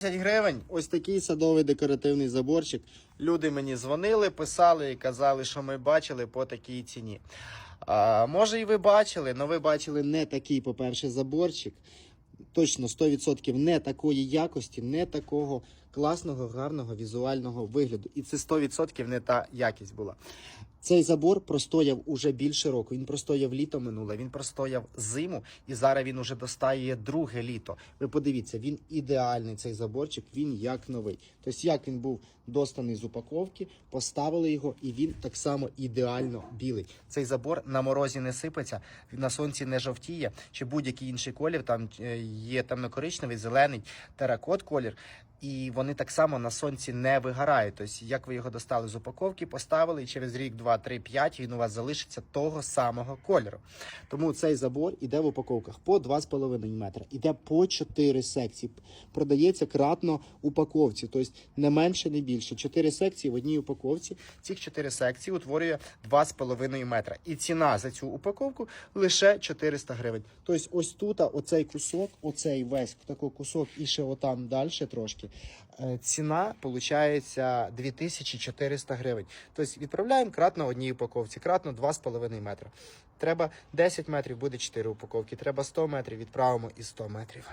10 гривень. Ось такий садовий декоративний заборчик. Люди мені дзвонили, писали і казали, що ми бачили по такій ціні. А, може, і ви бачили, але ви бачили не такий, по-перше, заборчик. Точно 100% не такої якості, не такого класного, гарного візуального вигляду. І це 100% не та якість була. Цей забор простояв уже більше року. Він простояв літо минуле, він простояв зиму, і зараз він уже достає друге літо. Ви подивіться, він ідеальний цей заборчик, він як новий. Тобто, як він був достаний з упаковки, поставили його, і він так само ідеально білий. Цей забор на морозі не сипеться, на сонці не жовтіє, чи будь-який інший колір. Там е, є темно-коричневий, зелений, теракот колір. І вони так само на сонці не вигорають. Тобто, як ви його достали з упаковки, поставили, і через рік, два, три, п'ять він у вас залишиться того самого кольору. Тому цей забор іде в упаковках по 2,5 метра, іде по 4 секції. Продається кратно упаковці, тобто не менше, не більше. 4 секції в одній упаковці. Цих 4 секції утворює 2,5 метра. І ціна за цю упаковку лише 400 гривень. Тобто, ось тут оцей кусок, оцей весь такий кусок, і ще отам далі трошки. Е, Ціна виходить 2400 гривень. Тобто відправляємо кратно одній упаковці, кратно 2,5 метра. Треба 10 метрів, буде 4 упаковки. Треба 100 метрів, відправимо і 100 метрів.